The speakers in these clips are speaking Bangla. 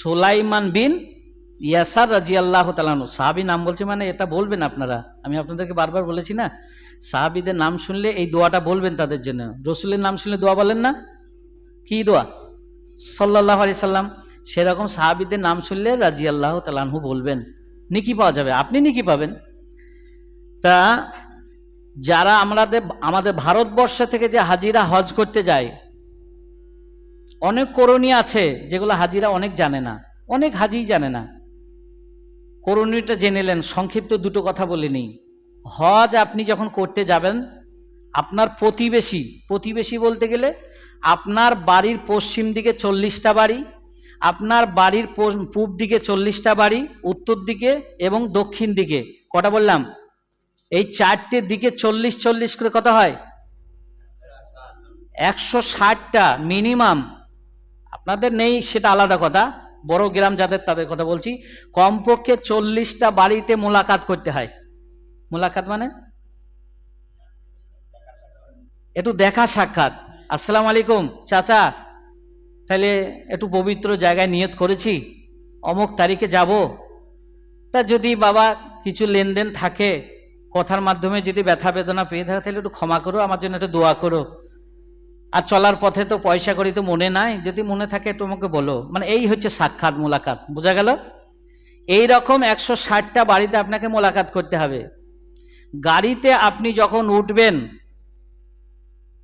সোলাইমান বিন ইয়াসার রাজি আল্লাহ তালানু সাহাবি নাম বলছে মানে এটা বলবেন আপনারা। আমি আপনাদেরকে বারবার বলেছি না, সাহাবিদের নাম শুনলে এই দোয়াটা বলবেন তাদের জন্য। রসুলের নাম শুনলে দোয়া বলেন না? কি দোয়া? সাল্লাহ আলি সাল্লাম, সেরকম সাহাবিদের নাম শুনলে রাজি আল্লাহ তালানহু বলবেন। নিকি পাওয়া যাবে? আপনি নিকি পাবেন। তা যারা আমাদের আমাদের ভারতবর্ষ থেকে যে হাজিরা হজ করতে যায় অনেক করণীয় আছে যেগুলো হাজিরা অনেক জানে না, অনেক হাজিই জানে না। করণীয়টা জেনে নেন, সংক্ষিপ্ত দুটো কথা বলে নিই। হজ আপনি যখন করতে যাবেন, আপনার প্রতিবেশী প্রতিবেশী বলতে গেলে আপনার বাড়ির পশ্চিম দিকে চল্লিশটা বাড়ি, আপনার বাড়ির পূব দিকে চল্লিশটা বাড়ি, উত্তর দিকে এবং দক্ষিণ দিকে। কটা বললাম? এই চারটে দিকে চল্লিশ চল্লিশ করে কত হয়? একশো ষাটটা মিনিমাম। আপনাদের নেই, সেটা আলাদা কথা। বড় গ্রাম যাদের, তাদের কথা বলছি। কমপক্ষে চল্লিশটা বাড়িতে মোলাকাত করতে হয়। মোলাকাত মানে? একটু দেখা সাক্ষাৎ। আসসালাম আলাইকুম, চাচা। তাহলে একটু পবিত্র জায়গায় নিয়ত করেছি। অমুক তারিখে যাব। তা যদি বাবা কিছু লেনদেন থাকে, কথার মাধ্যমে যদি ব্যথা বেদনা পেয়ে থাকে, তাহলে একটু ক্ষমা করো, আমার জন্য একটু দোয়া করো। আর চলার পথে তো পয়সা করি তো মনে নাই। যদি মনে থাকে তোমাকে বলো। মানে এই হচ্ছে সাক্ষাৎ, মোলাকাত। বোঝা গেল? এই রকম একশো ষাটটা বাড়িতে আপনাকে মোলাকাত করতে হবে। গাড়িতে আপনি যখন উঠবেন,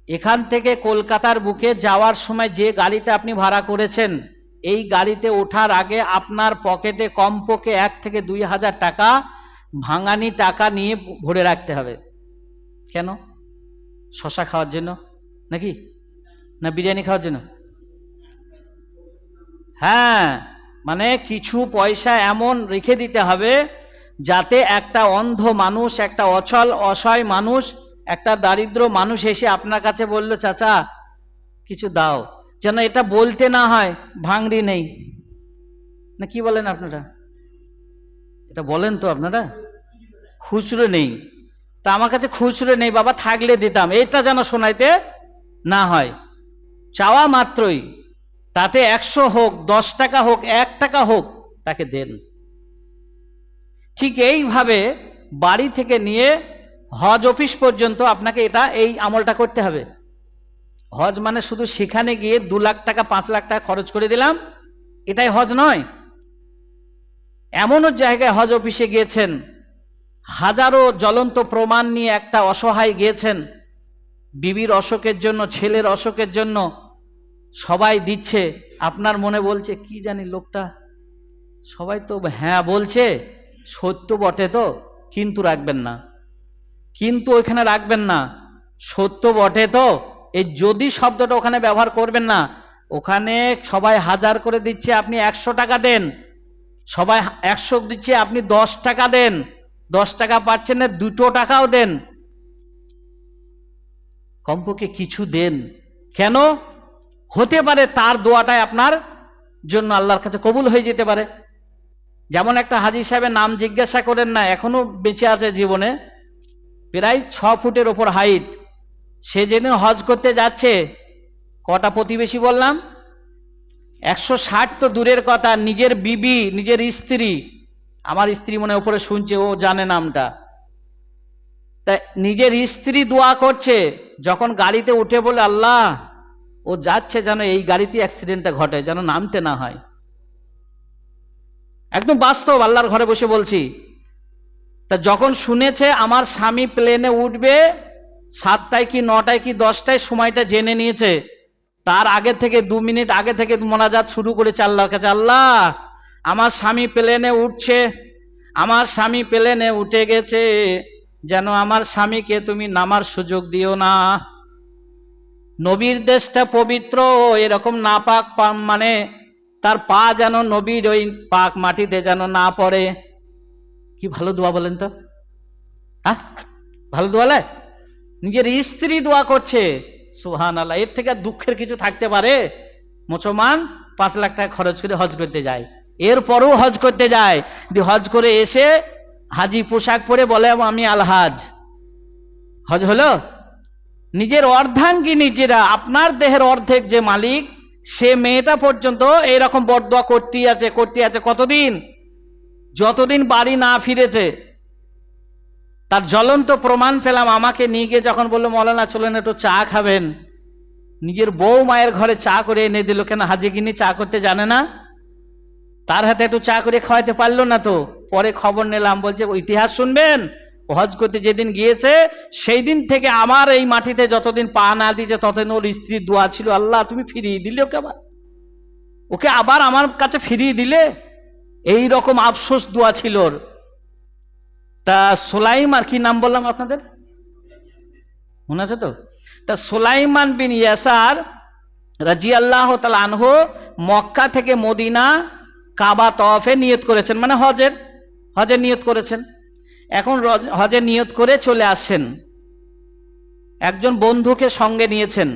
এখান থেকে কলকাতার বুকে যাওয়ার সময় যে গাড়িটা আপনি ভাড়া করেছেন, এই গাড়িতে ওঠার আগে আপনার পকেটে কমপক্ষে এক থেকে দুই হাজার টাকা ভাঙানি টাকা নিয়ে ভরে রাখতে হবে। কেন? শশা খাওয়ার জন্য? নাকি? না বিরিয়ানি খাওয়ার জন্য? হ্যাঁ মানে কিছু পয়সা এমন রেখে দিতে হবে যাতে একটা অন্ধ মানুষ, একটা অচল, অসহায় মানুষ, একটা দারিদ্র মানুষ এসে আপনার কাছে বলল, চাচা, কিছু দাও। যেন এটা বলতে না হয়, ভাঙড়ি নেই। না কি বলেন আপনারা? এটা বলেন তো আপনারা? খুচরো নেই। তা আমার কাছে খুচরো নেই, বাবা, থাকলে দিতাম। এটা যেন শোনাইতে না হয়। চাওয়া মাত্রই। তাতে একশো হোক, দশ টাকা হোক, এক টাকা হোক, তাকে দেন। ঠিক এইভাবে বাড়ি থেকে নিয়ে হজ অফিস পর্যন্ত আপনাকে এটা, এই আমলটা করতে হবে। হজ মানে শুধু সেখানে গিয়ে দু লাখ টাকা, পাঁচ লাখ টাকা খরচ করে দিলাম, এটাই হজ নয়। এমনও জায়গায় হজ অফিসে গিয়েছেন, হাজারো জ্বলন্ত প্রমাণ নিয়ে একটা অসহায় গিয়েছেন, বিবির অসুখের জন্য, ছেলের অসুখের জন্য সবাই দিচ্ছে, আপনার মনে বলছে, কি জানি লোকটা? সবাই তো হ্যাঁ বলছে, সত্য বটে তো, কিন্তু রাখবেন না। কিন্তু ওইখানে রাখবেন না, সত্য বটে তো। এই যদি শব্দটা ওখানে ব্যবহার করবেন না, ওখানে সবাই হাজার করে দিচ্ছে, আপনি একশো টাকা দেন। সবাই একশো দিচ্ছে, আপনি দশ টাকা দেন। দশ টাকা পাচ্ছেন না দুটো টাকাও দেন। কমপক্ষে কিছু দেন। কেন? হতে পারে তার দোয়াটাই আপনার জন্য আল্লাহর কাছে কবুল হয়ে যেতে পারে। যেমন একটা হাজি সাহেবের নাম জিজ্ঞাসা করেন না, এখনও বেঁচে আছে জীবনে, প্রায় ছ ফুটের ওপর হাইট। সে যেদিন হজ করতে যাচ্ছে, কটা প্রতিবেশী বললাম? একশো ষাট তো দূরের কথা, নিজের বিবি, নিজের স্ত্রী। আমার স্ত্রী মনে উপরে শুনছে, ও জানে নামটা। তা নিজের স্ত্রী দোয়া করছে, যখন গাড়িতে উঠে বলে, আল্লাহ ও যাচ্ছে যেন এই গাড়িতে অ্যাক্সিডেন্টটা ঘটে, যেন নামতে না হয়। একদম বাস্তব আল্লাহর ঘরে বসে বলছি, তা যখন শুনেছে আমার স্বামী প্লেনে উঠবে, সাতটায় কি নটায় কি দশটায় সময়টা জেনে নিয়েছে, তার আগে থেকে দু মিনিট আগে থেকে মোনাজাত শুরু করেছে আল্লাহর কাছে, আল্লাহ, আমার স্বামী প্লেনে উঠছে, আমার স্বামী প্লেনে উঠে গেছে, যেন আমার স্বামীকে তুমি নামার সুযোগ দিও না। নবীর দেশটা পবিত্র, এরকম না পাক মানে তার পা যেন নবীর ওই পাক মাটিতে যেন না পড়ে। কি ভালো দোয়া বলেন তো? হ্যাঁ? ভালো দোয়া লে? নিজের স্ত্রী দোয়া করছে। সুহান আল্লাহ এর থেকে দুঃখের কিছু থাকতে পারে? মুসলমান পাঁচ লাখ টাকা খরচ করে হজ করতে যায়। এরপরও হজ করতে যায়। হজ করে এসে হাজি পোশাক পরে বলে, আমি আলহাজ। হজ হলো? নিজের অর্ধাঙ্গী নিজেরা, আপনার দেহের অর্ধেক যে মালিক, সে মেয়েটা পর্যন্ত এইরকম বরদোয়া করতেই আছে করতে আছে কতদিন? যতদিন বাড়ি না ফিরেছে। তার জ্বলন্ত প্রমাণ পেলাম, আমাকে নিয়ে গিয়ে যখন বলল, মৌলানা চলেন একটু চা খাবেন। নিজের বউ মায়ের ঘরে চা করে এনে দিল, কেন হাজি কিনি চা করতে জানে না? তার হাতে একটু চা করে খাওয়াইতে পারল না তো। পরে খবর নিলাম, বলছে, ইতিহাস শুনবেন? হজ করতে যেদিন গিয়েছে সেই দিন থেকে আমার এই মাটিতে যতদিন পা না দিয়েছে, ততদিন ওর স্ত্রীর দোয়া ছিল, আল্লাহ, তুমি ফিরিয়ে দিলে ওকে আবার। ওকে আবার আমার কাছে ফিরিয়ে দিলে? এই রকম আফসোস দোয়া ছিল ওর। তা সোলাইম আর কি নাম বললাম আপনাদের? মনে আছে তো? তা সোলাইমান বিন ইয়াসার রাজি আল্লাহ আনহ মক্কা থেকে মদিনা কাবা তফে নিয়ত করেছেন। মানে হজের হজের নিয়ত করেছেন। এখন হজের নিয়ত করে চলে আসছেন একজন বন্ধুকে সঙ্গে নিয়েছেন।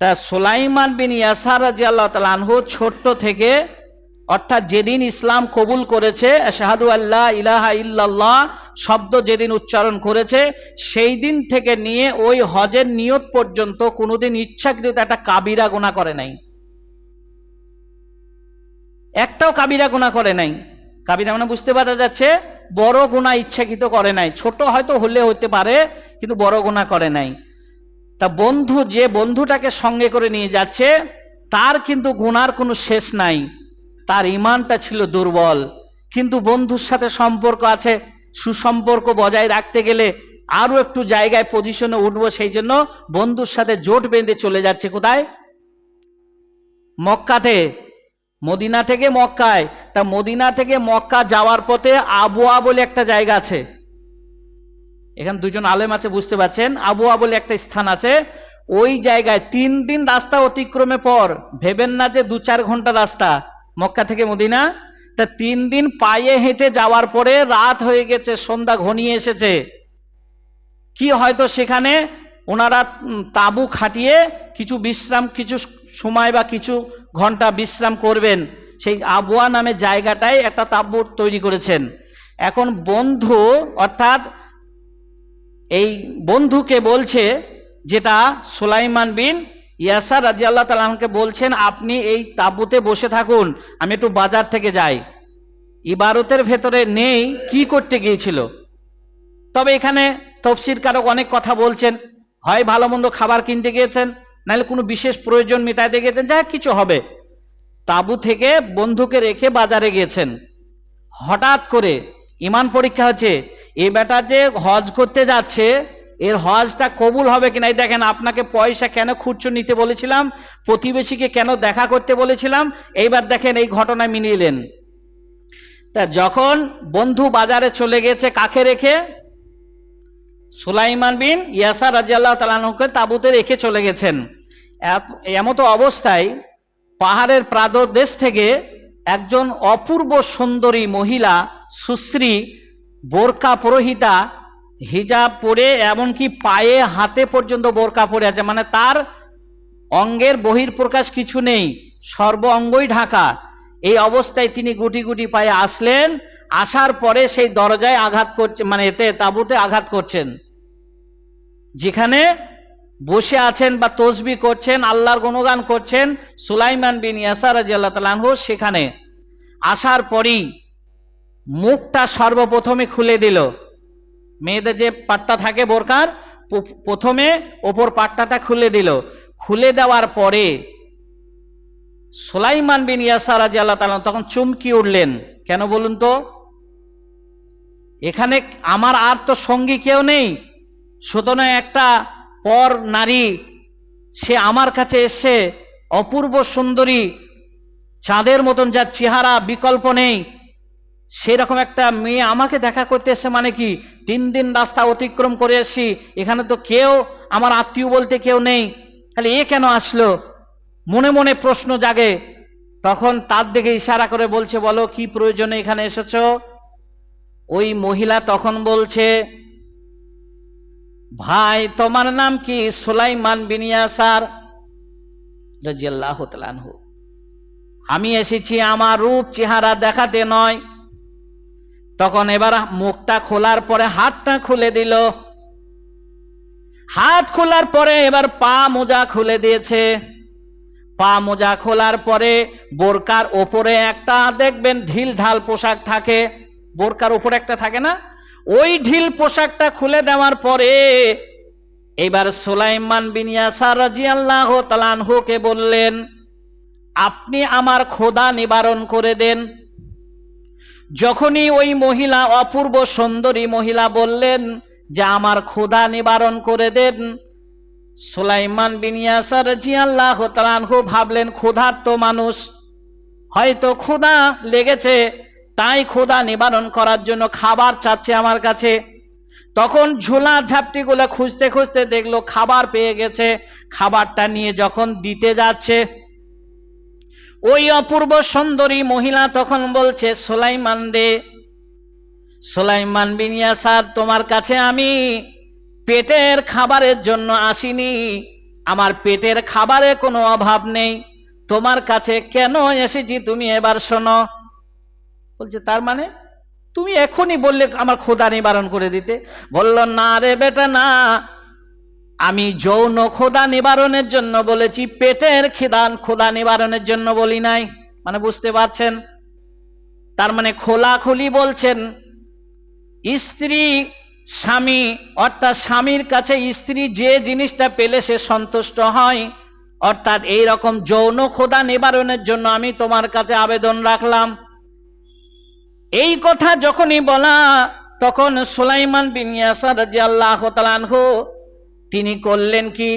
তা সোলাইমান বিন ইয়াসার রাজি আল্লাহ আনহু ছোট্ট থেকে, অর্থাৎ যেদিন ইসলাম কবুল করেছে শাহাদু আল্লাহ ইলাহা ইল্লাল্লাহ শব্দ যেদিন উচ্চারণ করেছে, সেই দিন থেকে নিয়ে ওই হজের নিয়ত পর্যন্ত কোনোদিন ইচ্ছাকৃত একটা কাবিরা গোনা করে নাই। একটাও কাবিরা গোনা করে নাই। কাবিরা মানে বুঝতে পারা যাচ্ছে বড় গুণা ইচ্ছাকৃত করে নাই। ছোট হয়তো হলে হতে পারে, কিন্তু বড় গুণা করে নাই। তা বন্ধু, যে বন্ধুটাকে সঙ্গে করে নিয়ে যাচ্ছে, তার কিন্তু গুনার কোনো শেষ নাই। তার ইমানটা ছিল দুর্বল। কিন্তু বন্ধুর সাথে সম্পর্ক আছে, সুসম্পর্ক বজায় রাখতে গেলে আরও একটু জায়গায় পজিশনে উঠবো, সেই জন্য বন্ধুর সাথে জোট বেঁধে চলে যাচ্ছে। কোথায়? মক্কাতে। মদিনা থেকে মক্কায়। তা মদিনা থেকে মক্কা যাওয়ার পথে আবুয়া বলে একটা জায়গা আছে। এখানে দুজন আলেম আছে, বুঝতে পারছেন? আবুয়া বলে একটা স্থান আছে। ওই জায়গায় তিন দিন রাস্তা অতিক্রমে পর, ভেবেন না যে দু চার ঘণ্টা রাস্তা, মক্কা থেকে মদিনা। তা তিন দিন পায়ে হেঁটে যাওয়ার পরে রাত হয়ে গেছে, সন্ধ্যা ঘনিয়ে এসেছে। কি হয়তো সেখানে ওনারা তাঁবু খাটিয়ে কিছু বিশ্রাম, কিছু সময় বা কিছু ঘণ্টা বিশ্রাম করবেন। সেই আবুয়া নামে জায়গাটায় একটা তাঁবু তৈরি করেছেন। এখন বন্ধু, অর্থাৎ এই বন্ধুকে বলছে, যেটা সুলাইমান বিন ইয়াসার রাজি আল্লাহ তালামকে বলছেন, আপনি এই তাঁবুতে বসে থাকুন, আমি একটু বাজার থেকে যাই। ইবারতের ভেতরে নেই, কি করতে গিয়েছিল? তবে এখানে তফসির কারক অনেক কথা বলছেন। হয় ভালো মন্দ খাবার কিনতে গিয়েছেন নাহলে কোনো বিশেষ প্রয়োজন মেটাইতে গেছেন যা কিছু হবে। তাবু থেকে বন্ধুকে রেখে বাজারে গিয়েছেন। হঠাৎ করে ইমান পরীক্ষা হচ্ছে, এ বেটা যে হজ করতে যাচ্ছে, এর হজটা কবুল হবে কিনা? এই দেখেন, আপনাকে পয়সা কেন খুচরো নিতে বলেছিলাম, প্রতিবেশীকে কেন দেখা করতে বলেছিলাম? এইবার দেখেন এই ঘটনা মিলিয়েলেন তা যখন বন্ধু বাজারে চলে গেছে কাকে রেখে? সুলাইমান বিন ইয়াসা রাজিয়াল্লাহ তালানুকে তাবুতে রেখে চলে গেছেন। এমতো অবস্থায় পাহাড়ের প্রাদদেশ থেকে একজন অপূর্ব সুন্দরী মহিলা সুশ্রী বোরকা পুরোহিতা হিজাব পরে এমনকি পায়ে হাতে পর্যন্ত বোরকা পরে আছে। মানে তার অঙ্গের বহির্প্রকাশ কিছু নেই, সর্ব অঙ্গই ঢাকা। এই অবস্থায় তিনি গুটি গুটি পায়ে আসলেন, আসার পরে সেই দরজায় আঘাত করছে মানে এতে তাঁবুতে আঘাত করছেন। যেখানে বসে আছেন বা তসবি করছেন, আল্লাহর গুণগান করছেন সুলাইমান বিন ইয়াসার তালানহু সেখানে। আসার পরই মুখটা সর্বপ্রথমে খুলে দিল। মেয়েদের যে পাট্টা থাকে বোরকার প্রথমে ওপর পাট্টাটা খুলে দিল। খুলে দেওয়ার পরে সোলাইমান বিন ইয়াসার রাজি আল্লাহ তখন চুমকি উঠলেন। কেন বলুন তো? এখানে আমার আর তো সঙ্গী কেউ নেই। সুতরাং একটা পর নারী, সে আমার কাছে এসে অপূর্ব সুন্দরী, চাঁদের মতন যার চেহারা বিকল্প নেই, সেরকম একটা মেয়ে আমাকে দেখা করতে এসে মানে কি? তিন দিন রাস্তা অতিক্রম করে এসছি, এখানে তো কেউ, আমার আত্মীয় বলতে কেউ নেই। তাহলে এ কেন আসলো? মনে মনে প্রশ্ন জাগে। তখন তার দিকে ইশারা করে বলছে, বলো কি প্রয়োজনে এখানে এসেছ? ওই মহিলা তখন বলছে ভাই, তোমার নাম কি? সুলাইমান বিনিয়াসার রাজিয়াল্লাহু তাআলা আনহু। আমি এসেছি আমার রূপ চেহারা দেখাতে নয়। তখন এবার মুখটা খোলার পরে হাতটা খুলে দিল। হাত খোলার পরে এবার পা মোজা খুলে দিয়েছে। পা মোজা খোলার পরে বোরকার ওপরে একটা, দেখবেন ঢিল ঢাল পোশাক থাকে। বোরকার ওপরে একটা থাকে না? ওই ঢিল পোশাকটা খুলে দেওয়ার পরে এবার সোলাইমান বিন ইয়াসার রাজিয়াল্লাহ তালানহুকে বললেন, আপনি আমার খোদা নিবারণ করে দেন। যখনই ওই মহিলা, অপূর্ব সুন্দরী মহিলা বললেন যে, আমার খোদা নিবারণ করে দেন। সোলাইমান বিন ইয়াসার জিয়াল্লাহ তালানহু ভাবলেন, ক্ষুধার্ত মানুষ, হয়তো ক্ষুধা লেগেছে। তাই ক্ষুধা নিবারণ করার জন্য খাবার চাচ্ছে আমার কাছে। তখন ঝোলা ঝাপটিগুলো খুঁজতে খুঁজতে দেখল খাবার পেয়ে গেছে। খাবারটা নিয়ে যখন দিতে যাচ্ছে, ওই অপূর্ব সুন্দরী মহিলা তখন বলছে, সোলাইমান দে সোলাইমান বিন ইয়াসার, তোমার কাছে আমি পেটের খাবারের জন্য আসিনি। আমার পেটের খাবারে কোনো অভাব নেই। তোমার কাছে কেন এসেছি তুমি এবার শোনো। বলছে, তার মানে তুমি এখনই বললে আমার খোদা নিবারণ করে দিতে? বলল, না রে বেটা, না। আমি যৌন খোদা নিবারণের জন্য বলেছি, পেটের খিদান খোদা নিবারণের জন্য বলি নাই। মানে বুঝতে পারছেন? তার মানে খোলাখুলি বলছেন, স্ত্রী, স্বামী, অর্থাৎ স্বামীর কাছে স্ত্রী যে জিনিসটা পেলে সে সন্তুষ্ট হয়, অর্থাৎ এই রকম যৌন খোদা নিবারণের জন্য আমি তোমার কাছে আবেদন রাখলাম। এই কথা যখনই বলা, তখন সুলাইমান বিন ইয়াসার আল্লাহ তালানহু তিনি করলেন কি?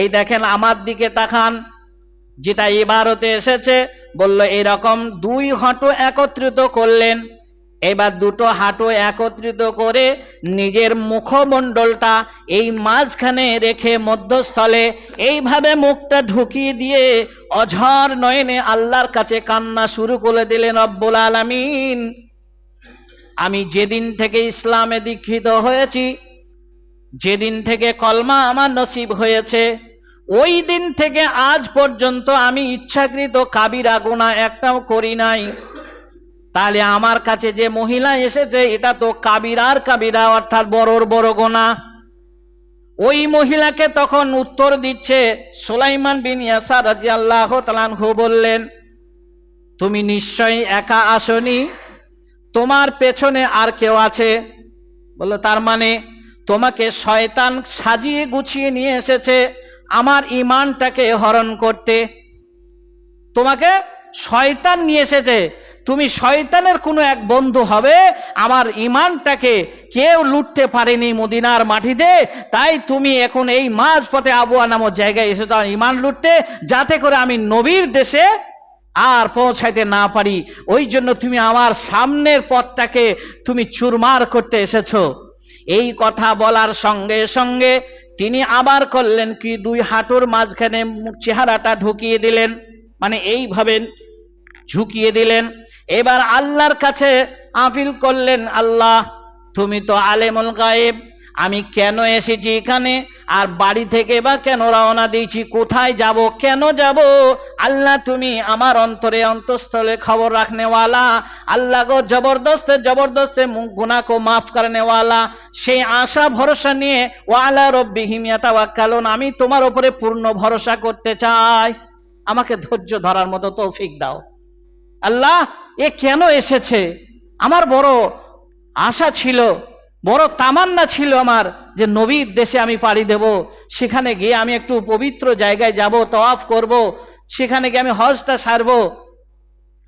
এই দেখেন আমার দিকে তাকান। যেটা ইবারতে এসেছে, বলল, এরকম দুই হাঁটু একত্রিত করলেন। এবার দুটো হাঁটু একত্রিত করে নিজের মুখমণ্ডলটা এই মাঝখানে রেখে মধ্যস্থলে এইভাবে মুখটা ঢুকিয়ে দিয়ে অঝর নয়নে আল্লাহর কাছে কান্না শুরু করে দিলেন, রব্বুল আলামিন, আমি যেদিন থেকে ইসলামে দীক্ষিত হয়েছি, যেদিন থেকে কলমা আমার নসিব হয়েছে, ওই দিন থেকে আজ পর্যন্ত আমি ইচ্ছাকৃত কাবিরা গুণা একটাও করি নাই। তাহলে আমার কাছে যে মহিলা এসেছে, এটা তো কাবিরার কাবিরা, অর্থাৎ বড়র বড় গোনা। ওই মহিলাকে তখন উত্তর দিচ্ছে সোলাইমান বিন ইয়াসার রাজি আল্লাহ তালানহু বললেন, তুমি নিশ্চয়ই একা আসনি? তোমার পেছনে আর কেউ আছে? বলল, তার মানে তোমাকে শয়তান সাজিয়ে গুছিয়ে নিয়ে এসেছে আমার ইমানটাকে হরণ করতে। তোমাকে শয়তান নিয়ে এসেছে তুমি শয়তানের কোনো এক বন্ধু হবে, আমার ইমানটাকে কেউ লুটতে পারেনি মদিনার মাটিতে, তাই তুমি এখন এই মাঝ পথে আবুয়া নামক জায়গায় এসেছ আমার ইমান লুটতে, যাতে করে আমি নবীর দেশে আর পৌঁছাইতে না পারি। ওই জন্য তুমি আমার সামনের পথটাকে তুমি চুরমার করতে এসেছ। এই কথা বলার সঙ্গে সঙ্গে তিনি আবার করলেন কি, দুই হাঁটুর মাঝখানে চেহারাটা ঢুকিয়ে দিলেন মানে এইভাবে ঝুঁকিয়ে দিলেন। এবার আল্লাহর কাছে আপিল করলেন, আল্লাহ, তুমি তো আলেমুল গায়েব, আমি কেন এসেছি এখানে? আর বাড়ি থেকে বা কেন রওনা দিয়েছি? কোথায় যাব? কেন যাব? আল্লাহ, তুমি আমার অন্তরে অন্তঃস্থলে খবর রাখনেওয়ালা। আল্লাহ গো, জবরদস্তে জবরদস্তে গুনা কো মাফ করনেওয়ালা। সেই আশা, ভরসা নিয়ে, ওয়ালা রব্বি হিমিয়াতা ওয়াক্কালুন আমি তোমার উপরে পূর্ণ ভরসা করতে চাই। আমাকে ধৈর্য ধরার মতো তৌফিক দাও। আল্লাহ, এ কেন এসেছে? আমার বড় আশা ছিল, বড় তামান্না ছিল আমার যে নবীর দেশে আমি পাড়ি দেব, সেখানে গিয়ে আমি একটু পবিত্র জায়গায় যাব, তওয়াফ করব, সেখানে গিয়ে আমি হজটা সারব।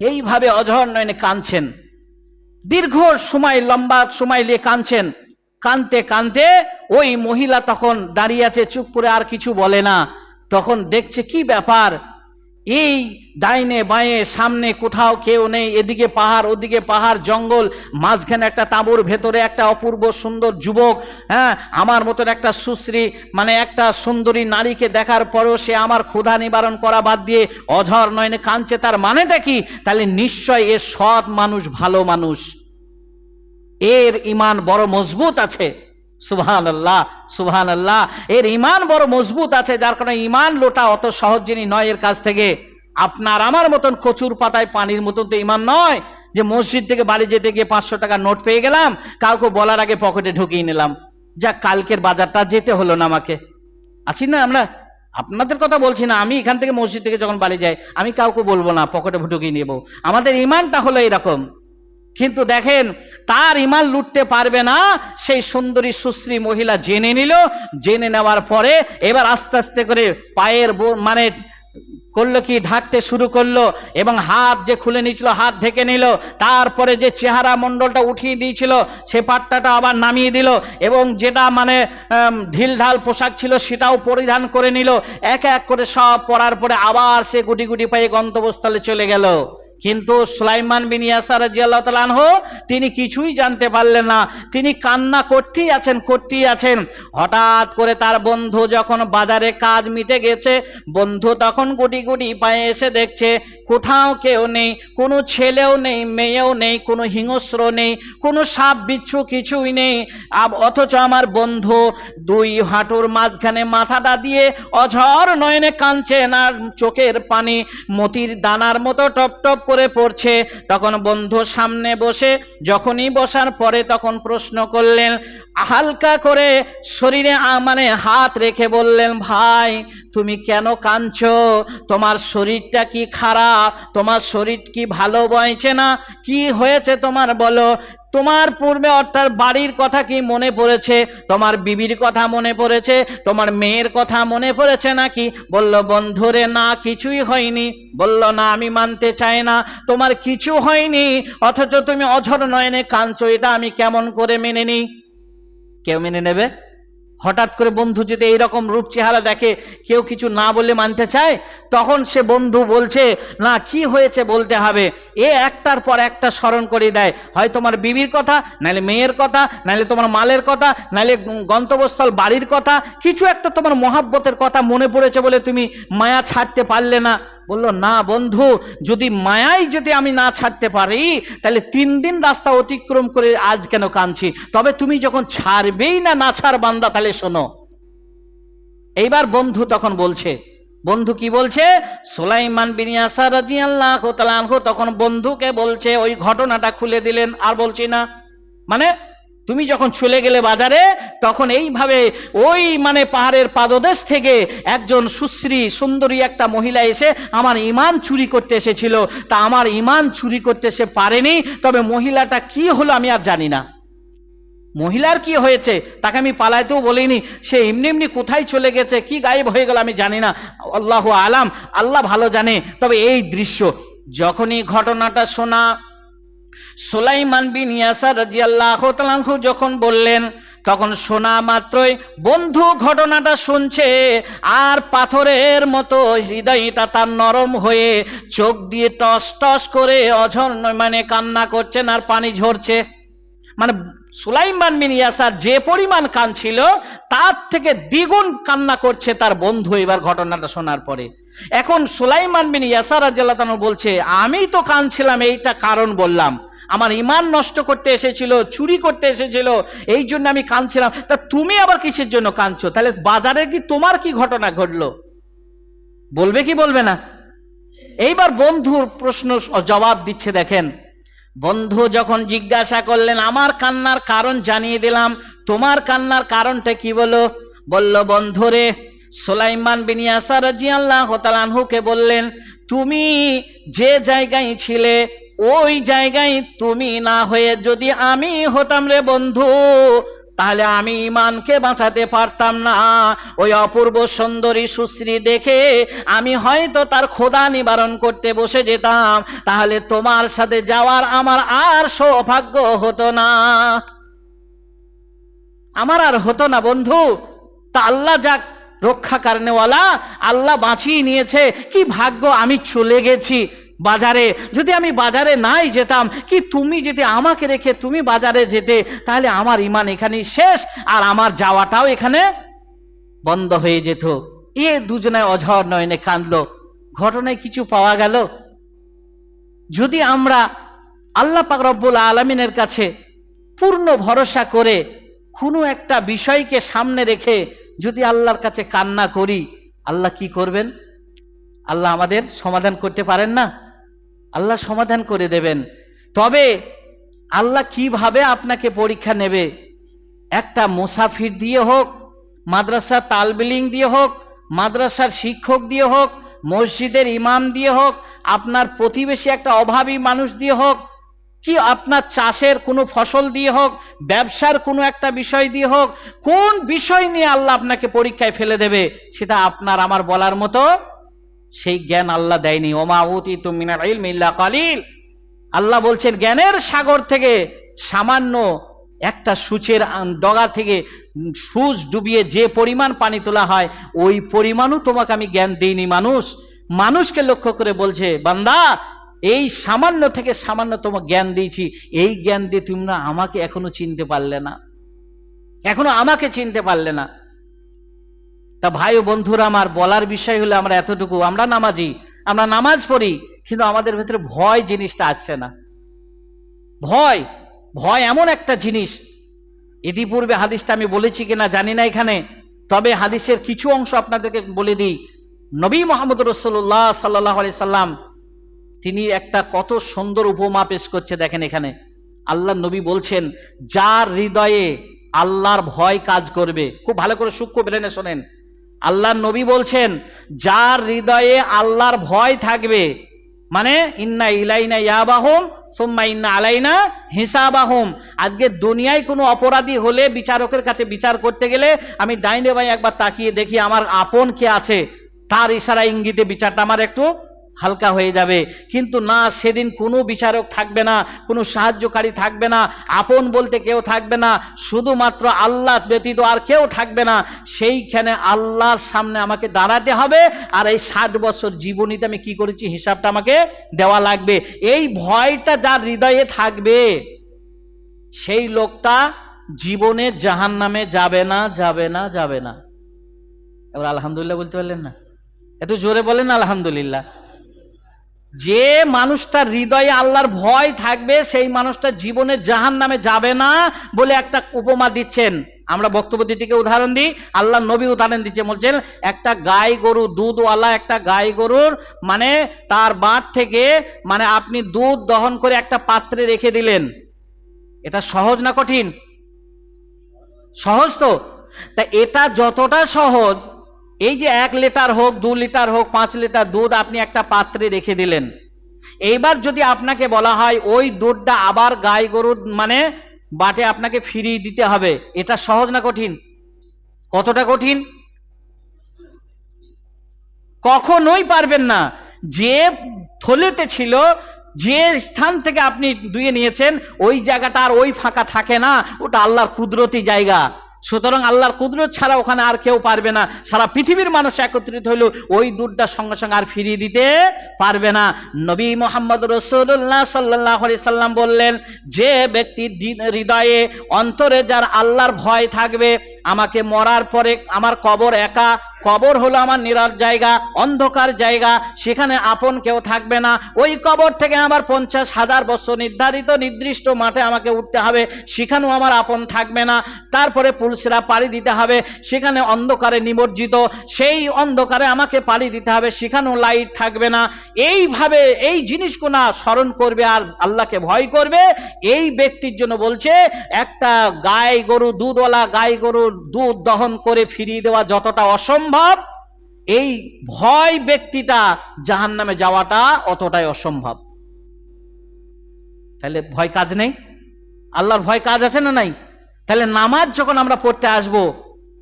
এইভাবে অঝর নয়নে কাঁদছেন। দীর্ঘ সময়, লম্বা সময় নিয়ে কাঁদছেন। কানতে কানতে ওই মহিলা তখন দাঁড়িয়ে আছে, চুপ করে আর কিছু বলে না। তখন দেখছে কি ব্যাপার? এই ডাইনে বাঁয়ে, সামনে কোথাও কেউ নেই, এদিকে পাহাড়, ওদিকে পাহাড়, জঙ্গল, মাঝখানে একটা তাঁবুর, ভেতরে একটা অপূর্ব সুন্দর যুবক হ্যাঁ আমার মতন একটা সুশ্রী মানে একটা সুন্দরী নারীকে দেখার পরও সে আমার ক্ষুধা নিবারণ করা বাদ দিয়ে অঝর নয়নে কাঁদছে, তার মানেটা কি? তাহলে নিশ্চয় এ সৎ মানুষ, ভালো মানুষ। এর ইমান বড় মজবুত আছে। সুবহান আল্লাহ সুবহান আল্লাহ এর ইমান বড় মজবুত আছে, যার কারণে ইমান লোটা অত সহজ জিনিস নয় এর কাছ থেকে। আপনার আমার মতন কচুর পাতায় পানির মতন তো ইমান নয় যে মসজিদ থেকে বাড়ি যেতে গিয়ে পাঁচশো টাকা নোট পেয়ে গেলাম, কাউকে বলার আগে পকেটে ঢুকিয়ে নিলাম। যা কালকের বাজারটা যেতে হলো না আমাকে। আছি না আমরা? আপনাদের কথা বলছি না, আমি এখান থেকে মসজিদ থেকে যখন বাড়ি যাই, আমি কাউকে বলব না, পকেটে ভুটুকিয়ে নেব। আমাদের ইমানটা হলো এরকম। কিন্তু দেখেন, তার ইমান লুটতে পারবে না। সেই সুন্দরী সুশ্রী মহিলা জেনে নিল। জেনে নেওয়ার পরে এবার আস্তে আস্তে করে পায়ের মানে করল কি, ঢাকতে শুরু করল এবং হাত যে খুলে নিয়েছিল, হাত ঢেকে নিল। তারপরে যে চেহারা মণ্ডলটা উঠিয়ে দিয়েছিল, সে পাট্টাটা আবার নামিয়ে দিল এবং যেটা মানে ঢিল ঢাল পোশাক ছিল, সেটাও পরিধান করে নিল। এক এক করে সব পরার পরে আবার সে গুটি গুটি পায়ে গন্তব্যস্থলে চলে গেল। কিন্তু সুলাইমান বিন ইয়াসার রাজিয়াল্লাহ তালানহ তিনি কিছুই জানতে পারলেন না। তিনি কান্না করতেই আছেন করতেই আছেন। হঠাৎ করে তার বন্ধু যখন বাজারে কাজ মিটে গেছে, বন্ধু তখন গুটি গুটি পায়ে এসে দেখছে, কোথাও কেউ নেই, কোনো ছেলেও নেই, মেয়েও নেই, কোনো হিংস্র নেই, কোনো সাপ বিচ্ছু কিছুই নেই। অথচ আমার বন্ধু দুই হাঁটুর মাঝখানে মাথাটা দিয়ে অঝর নয়নে কাঁদছেন আর চোখের পানি, মতির দানার মতো টপ টপ করে পড়ছে। তখন বন্ধু সামনে বসে যখনই বসার পরে তখন প্রশ্ন করলেন, হালকা করে শরীরে মানে হাত রেখে বললেন, ভাই, তুমি কেন কাঁদছ? তোমার শরীরটা কি খারাপ? তোমার শরীর কি ভালো বইছে না? কি হয়েছে তোমার বলো? তোমার পূর্বে অর্থাৎ বাড়ির কথা কি মনে পড়েছে? তোমার বিবির কথা মনে পড়েছে? তোমার মেয়ের কথা মনে পড়েছে নাকি? বলল, বন্ধুরে, না, কিছুই হয়নি। বলল, না, আমি মানতে চাই না। তোমার কিছু হয়নি, অথচ তুমি অঝর নয়নে কাঞ্চ এটা আমি কেমন করে মেনে নিই? কেউ মেনে নেবে? হঠাৎ করে বন্ধু যদি এইরকম রূপ চেহারা দেখে কেউ কিছু না বলে মানতে চায়, তখন সে বন্ধু বলছে, না, কি হয়েছে বলতে হবে? এ একটার পর একটা স্মরণ করে দেয়। হয় তোমার বিবির কথা, নাহলে মেয়ের কথা, নাহলে তোমার মালের কথা, নাহলে গন্তব্যস্থল, বাড়ির কথা, কিছু একটা তোমার মহাব্বতের কথা মনে পড়েছে বলে তুমি মায়া ছাড়তে পারলে না। বলল, না বন্ধু, যদি মায়াই যদি আমি না ছাড়তে পারি, তাহলে তিন দিন রাস্তা অতিক্রম করে আজ কেন কাঁদছি? তবে তুমি যখন ছাড়বেই না না ছাড় বান্দা, তাহলে শোনো। এইবার বন্ধু তখন বলছে, বন্ধু কি বলছে? সোলাইমান বিন ইয়াসার রাদিয়াল্লাহু তাআলা আনহু তখন বন্ধুকে বলছে, ওই ঘটনাটা খুলে দিলেন। আর বলছি না। মানে তুমি যখন চলে গেলে বাজারে, তখন এইভাবে ওই মানে পাহাড়ের পাদদেশ থেকে একজন সুশ্রী, সুন্দরী একটা মহিলা এসে আমার ইমান চুরি করতে এসেছিল। তা আমার ইমান চুরি করতে সে পারেনি, তবে মহিলাটা কি হলো আমি আর জানি না। মহিলার কি হয়েছে, তাকে আমি পালাইতেও বলিনি। সে এমনি এমনি কোথায় চলে গেছে, কি গায়েব হয়ে গেল আমি জানি না। আল্লাহ আলাম, আল্লাহ ভালো জানে। তবে এই দৃশ্য, যখনই ঘটনাটা শোনা সোলাইমান বিন ইয়াসার রাজিয়াল্লাহ তালাহু যখন বললেন, তখন শোনা মাত্রই বন্ধু ঘটনাটা শুনছে আর পাথরের মতো হৃদয়টা তার নরম হয়ে চোখ দিয়ে টস টস করে অঝর মানে কান্না করছেন আর পানি ঝরছে। মানে সুলাইমান বিন ইয়াসার যে পরিমাণ কান ছিল, তার থেকে দ্বিগুণ কান্না করছে তার বন্ধু এবার ঘটনাটা শোনার পরে। এখন সুলাইমান বিন ইয়াসার রাদিয়াল্লাহু বলছে, আমি তো কানছিলাম এইটা কারণ বললাম। আমার ইমান নষ্ট করতে এসেছিল, চুরি করতে এসেছিল, এই জন্য আমি কাঁদছিলাম। তা তুমি আবার কিসের জন্য কাঁদছো? তাহলে বাজারে কি তোমার কি ঘটনা ঘটলো? বলবে কি বলবে না? এইবার বন্ধুর প্রশ্ন জবাব দিচ্ছে, দেখেন। বন্ধু যখন জিজ্ঞাসা করলেন, আমার কান্নার কারণ জানিয়ে দিলাম। তোমার কান্নার কারণটা কি বলো? বলল বন্ধু রে সোলাইমান বিন ইয়াসার হতালানহুকে তাআলা বললেন, তুমি যে জায়গায় ছিলে, ওই জায়গায় তুমি না হয়ে যদি আমি হতাম রে বন্ধু তাহলে আমি ইমানকে বাঁচাতে পারতাম না। ওই অপূর্ব সুন্দরী সুশ্রী দেখে আমি হয়তো তার খোদা নিবারণ করতে বসে যেতাম। তাহলে তোমার সাথে যাওয়ার আমার আর সৌভাগ্য হতো না। আমার আর হতো না বন্ধু। তা আল্লাহ যাক রক্ষা কারণেওয়ালা আল্লাহ বাঁচিয়ে নিয়েছে। কি ভাগ্য আমি চলে গেছি। বাজারে। যদি আমি বাজারে নাই যেতাম, কি তুমি যদি আমাকে রেখে তুমি বাজারে যেতে, তাহলে আমার ইমান এখানেই শেষ, আর আমার যাওয়াটাও এখানে বন্ধ হয়ে যেত। এ দুজনে অঝর নয়নে কাঁদলো। ঘটনায় কিছু পাওয়া গেল? যদি আমরা আল্লাহ পাক রব্বুল আলমিনের কাছে পূর্ণ ভরসা করে কোনো একটা বিষয়কে সামনে রেখে যদি আল্লাহর কাছে কান্না করি, আল্লাহ কি করবেন? আল্লাহ আমাদের সমাধান করতে পারেন না? আল্লাহ সমাধান করে দেবেন। তবে আল্লাহ কীভাবে আপনাকে পরীক্ষা নেবে? একটা মুসাফির দিয়ে হোক, মাদ্রাসা তালবিলিং দিয়ে হোক, মাদ্রাসার শিক্ষক দিয়ে হোক, মসজিদের ইমাম দিয়ে হোক, আপনার প্রতিবেশী একটা অভাবী মানুষ দিয়ে হোক, কি আপনার চাষের কোনো ফসল দিয়ে হোক, ব্যবসার কোনো একটা বিষয় দিয়ে হোক, কোন বিষয় নিয়ে আল্লাহ আপনাকে পরীক্ষায় ফেলে দেবে, সেটা আপনার, আমার বলার মতো সেই জ্ঞান আল্লাহ দেয়নি। ওমা উতি তুমিনাল ইলমি ইল্লা কালিল। আল্লাহ বলছেন, জ্ঞানের সাগর থেকে সামান্য একটা সূচের ডগা থেকে সূচ ডুবিয়ে যে পরিমাণ পানি তোলা হয়, ওই পরিমাণও তোমাকে আমি জ্ঞান দিইনি, মানুষ। মানুষকে লক্ষ্য করে বলছে, বান্দা, এই সামান্য থেকে সামান্য তোমার জ্ঞান দিয়েছি। এই জ্ঞান দিয়ে তোমরা আমাকে এখনও চিনতে পারলে না। এখনও আমাকে চিনতে পারলে না। তা ভাই ও বন্ধুরা, আমার বলার বিষয় হলো আমরা এতটুকু। আমরা নামাজি, আমরা নামাজ পড়ি, কিন্তু আমাদের ভেতরে ভয় জিনিসটা আসছে না। ভয় ভয় এমন একটা জিনিস। ইতিপূর্বে হাদিসটা আমি বলেছি কিনা জানি না এখানে, তবে হাদিসের কিছু অংশ আপনাদেরকে বলে দিই। নবী মোহাম্মদ রসল্লাহ সাল্লাহ আলি সাল্লাম, তিনি একটা কত সুন্দর উপমা পেশ করছে দেখেন এখানে। আল্লাহ নবী বলছেন, যার হৃদয়ে আল্লাহর ভয় কাজ করবে। খুব ভালো করে সূক্ষ্ম ব্রেনে শোনেন। আল্লাহর নবী বলছেন, যার হৃদয়ে আল্লাহর ভয় থাকবে মানে ইন্না ইলাইনা ইয়াবাহুম, সুম্মা ইন্না আলাইনা হিসাবাহুম। আজকে দুনিয়ায় কোনো অপরাধী হলে বিচারকের কাছে বিচার করতে গেলে আমি ডাইনে ভাই একবার তাকিয়ে দেখি আমার আপন কে আছে, তার ইশারা ইঙ্গিতে বিচারটা আমার একটু হালকা হয়ে যাবে। কিন্তু না, সেদিন কোনো বিচারক থাকবে না, কোনো সাহায্যকারী থাকবে না, আপন বলতে কেউ থাকবে না, শুধুমাত্র আল্লাহ ব্যতীত আর কেউ থাকবে না। সেইখানে আল্লাহর সামনে আমাকে দাঁড়াতে হবে আর এই ষাট বছর জীবনীতে আমি কি করেছি, হিসাবটা আমাকে দেওয়া লাগবে। এই ভয়টা যার হৃদয়ে থাকবে, সেই লোকটা জীবনে জাহান নামে যাবে না যাবে না যাবে না। এবার আলহামদুলিল্লাহ বলতে পারলেন না। এত জোরে বলেন আলহামদুলিল্লাহ। যে মানুষটার হৃদয়ে আল্লাহর ভয় থাকবে, সেই মানুষটা জীবনে জাহান নামে যাবে না বলে একটা উপমা দিচ্ছেন। আমরা বক্তব্য দিটিকে উদাহরণ দিই। আল্লাহ নবী উদাহরণ দিচ্ছে বলছেন, একটা গাই গরু দুধওয়ালা একটা গাই গরুর মানে তার বাঁধ থেকে মানে আপনি দুধ দহন করে একটা পাত্রে রেখে দিলেন। এটা সহজ না কঠিন? সহজ তো? তা এটা যতটা সহজ এই যে এক লিটার হোক, দু লিটার হোক, পাঁচ লিটার দুধ আপনি একটা পাত্রে রেখে দিলেন। এইবার যদি আপনাকে বলা হয়, ওই দুধটা আবার গাই গরুর মানে বাটে আপনাকে ফিরিয়ে দিতে হবে, এটা সহজ না কঠিন? কতটা কঠিন? কখনোই পারবেন না। যে থলেতে ছিল, যে স্থান থেকে আপনি দুয়ে নিয়েছেন, ওই জায়গাটা আর ওই ফাঁকা থাকে না, ওটা আল্লাহর কুদরতি জায়গা। সুতরাং আল্লাহর কুদরত ছাড়া ওখানে আর কেউ পারবে না। সারা পৃথিবীর মানুষ একত্রিত হইল, ওই দুধটা সঙ্গে সঙ্গে আর ফিরিয়ে দিতে পারবে না। নবী মোহাম্মদ রসুল্লাহ সাল্লাহ সাল্লাম বললেন, যে ব্যক্তি হৃদয়ে, অন্তরে যার আল্লাহর ভয় থাকবে, আমাকে মরার পরে আমার কবর একা কবর হলো আমার নিরার জায়গা, অন্ধকার জায়গা, সেখানে আপন কেউ থাকবে না। ওই কবর থেকে আমার পঞ্চাশ হাজার বছর নির্ধারিত নির্দিষ্ট মাঠে আমাকে উঠতে হবে, সেখানেও আমার আপন থাকবে না। তারপরে পুলসিরা পাড়ি দিতে হবে, সেখানে অন্ধকারে নিমজ্জিত। সেই অন্ধকারে আমাকে পাড়ি দিতে হবে, সেখানেও লাইট থাকবে না। এইভাবে এই জিনিসগুলো স্মরণ করবে আর আল্লাহকে ভয় করবে। এই ব্যক্তির জন্য বলছে, একটা গাই গরু, দুধওয়ালা গাই গরুর দুধ দহন করে ফিরিয়ে দেওয়া যতটা অসম্ভব। এই ভয় ব্যক্তিটা জাহান নামে যাওয়াটা অতটাই অসম্ভব। তাহলে ভয় কাজ নেই? আল্লাহর ভয় কাজ আছে না নাই? তাহলে নামাজ যখন আমরা পড়তে আসব,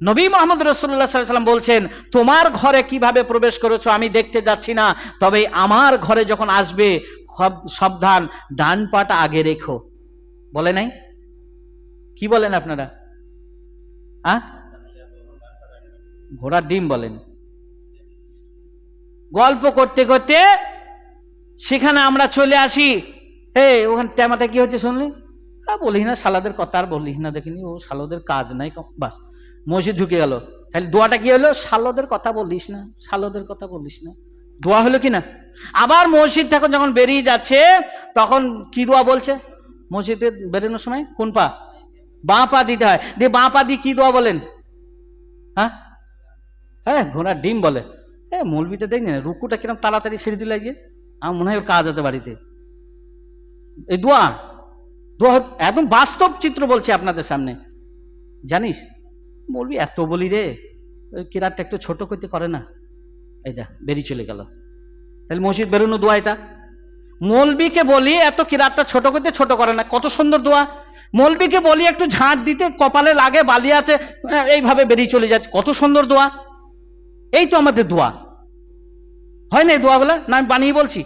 নবী মোহাম্মদ রসুল্লাহ সাল্লাম বলছেন, তোমার ঘরে কীভাবে প্রবেশ করেছ আমি দেখতে যাচ্ছি না, তবে আমার ঘরে যখন আসবে, সব- সাবধান ডান পাটা আগে রেখো। বলে নাই? কি বলেন আপনারা? আ? ঘোড়ার ডিম বলেন। গল্প করতে করতে সেখানে আমরা চলে আসি। হে, ওখানে ট্যামাতে কি হচ্ছে শুনলি? বলিস না সালাদের কথা আর বলিস না, দেখিনি। ও সালদের কাজ নাই বাস, মসজিদ ঢুকে গেল। তাহলে দোয়াটা কি হলো? সালদের কথা বলিস না সালদের কথা বলিস না। দোয়া হলো কি না? আবার মসজিদ এখন যখন বেরিয়ে যাচ্ছে, তখন কি দোয়া বলছে? মসজিদে বেরোনোর সময় কোন পা? বাঁ পা দিতে হয়। দিয়ে বাঁ পা দিয়ে কি দোয়া বলেন? হ্যাঁ? হ্যাঁ ঘোড়ার ডিম বলে। হ্যাঁ মৌলবিটা না? রুকুটা কিরম তাড়াতাড়ি ছেড়ে দিল আজকে আমার মনে হয় ওর কাজ আছে বাড়িতে। এই দোয়া দোয়া একদম বাস্তব চিত্র বলছি আপনাদের সামনে। জানিস বলবি এত বলি রে কিরাতটা একটু ছোট করতে করে না। দা বেরিয়ে চলে গেল। তাহলে মসজিদ বেরোনো দোয়া এটা। মলবিকে বলি এত কিরাতটা ছোট করতে ছোট করে না কত সুন্দর দোয়া। মলবিকে বলি একটু ঝাঁট দিতে কপালে লাগে বালি আছে হ্যাঁ, এইভাবে বেরিয়ে চলে যাচ্ছে কত সুন্দর দোয়া। এই তো আমাদের দোয়া। হয় না এই দোয়াগুলো? না, আমি বানিয়ে বলছি।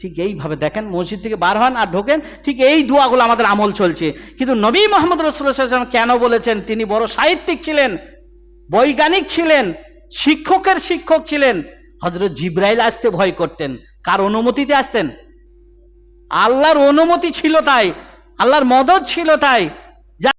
ঠিক এইভাবে দেখেন, মসজিদ থেকে বার হন আর ঢোকেন, ঠিক এই দোয়াগুলো আমাদের আমল চলছে। কিন্তু নবী মোহাম্মদ রসুল্লাহাম কেন বলেছেন, তিনি বড় সাহিত্যিক ছিলেন, বৈজ্ঞানিক ছিলেন, শিক্ষকের শিক্ষক ছিলেন। হজরত জিব্রাইল আসতে ভয় করতেন, কার অনুমতিতে আসতেন? আল্লাহর অনুমতি ছিল তাই, আল্লাহর মদত ছিল তাই।